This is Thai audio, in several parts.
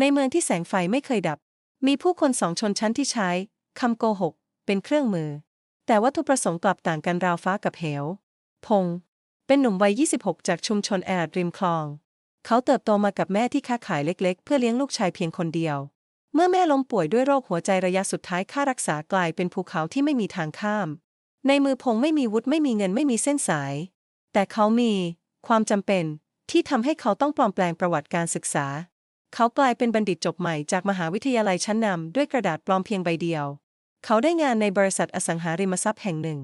ในเมืองที่แสงไฟไม่เคยดับ มีผู้คนสองชนชั้นที่ใช้คำโกหก เป็นเครื่องมือ แต่วัตถุประสงค์กลับต่างกันราวฟ้ากับเหว พงษ์เป็นหนุ่มวัย 26 จากชุมชนแออัดริมคลอง เขาเติบโตมากับแม่ที่ค้าขายเล็กๆ เพื่อเลี้ยงลูกชายเพียงคนเดียว เมื่อแม่ล้มป่วยด้วยโรคหัวใจระยะสุดท้ายค่ารักษากลายเป็นภูเขาที่ไม่มีทางข้าม ในมือพงษ์ไม่มีวุฒิไม่มีเงินไม่มีเส้นสาย แต่เขามี ความจำเป็นที่ทำให้เขาต้องปลอมแปลงประวัติการศึกษา เขากลายเป็นบัณฑิตจบใหม่จากมหาวิทยาลัยชั้นนำด้วยกระดาษปลอมเพียงใบเดียว เขาได้งานในบริษัทอสังหาริมทรัพย์แห่งหนึ่ง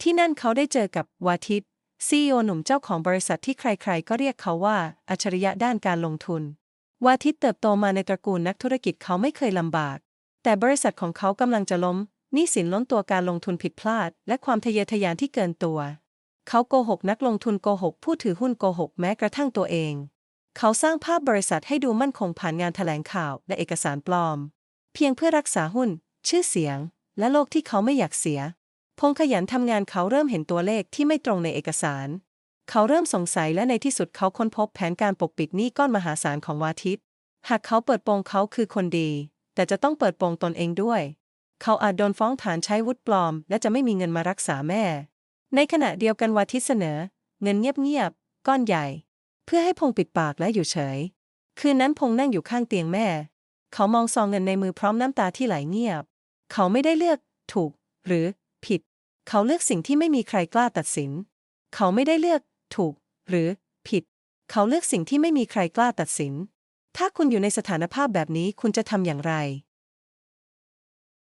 ที่นั่นเขาได้เจอกับวาทิตซีอหนุ่มเจ้าของบริษัทที่ใครๆ ก็เรียกเขาว่าอัจฉริยะด้านการลงทุน วาทิตเติบโตมาในตระกูลนักธุรกิจเขาไม่เคยลำบาก แต่บริษัทของเขากำลังจะล้มหนี้สินล้นตัวการลงทุนผิดพลาด และความทะเยอทะยานที่เกินตัว เขาโกหกนักลงทุนโกหกผู้ถือหุ้นโกหกแม้กระทั่งตัวเอง เขาสร้างภาพบริษัทให้ดูมั่นคงผ่านงานแถลงข่าวและเอกสารปลอม เพียงเพื่อรักษาหุ้น ชื่อเสียง และโลกที่เขาไม่อยากเสีย พงขยันทำงานเขาเริ่มเห็นตัวเลขที่ไม่ตรงในเอกสาร เขาเริ่มสงสัยและในที่สุดเขาค้นพบแผนการปกปิดหนี้ก้อนมหาศาลของวาทิต หากเขาเปิดโปงเขาคือคนดี แต่จะต้องเปิดโปงตนเองด้วย เขาอาจโดนฟ้องฐานใช้วุฒิปลอม และจะไม่มีเงินมารักษาแม่ ในขณะเดียวกันวาทิตเสนอ เงินเงียบๆก้อนใหญ่ เพื่อให้พงปิดปากและอยู่เฉย คืนนั้นพงนั่งอยู่ข้างเตียงแม่ เขามองซองเงินในมือพร้อมน้ำตาที่ไหลเงียบ เขาไม่ได้เลือก ถูก หรือ ผิด เขาเลือกสิ่งที่ไม่มีใครกล้าตัดสิน เขาไม่ได้เลือก ถูก หรือ ผิด เขาเลือกสิ่งที่ไม่มีใครกล้าตัดสิน ถ้าคุณอยู่ในสถานภาพแบบนี้คุณจะทำอย่างไร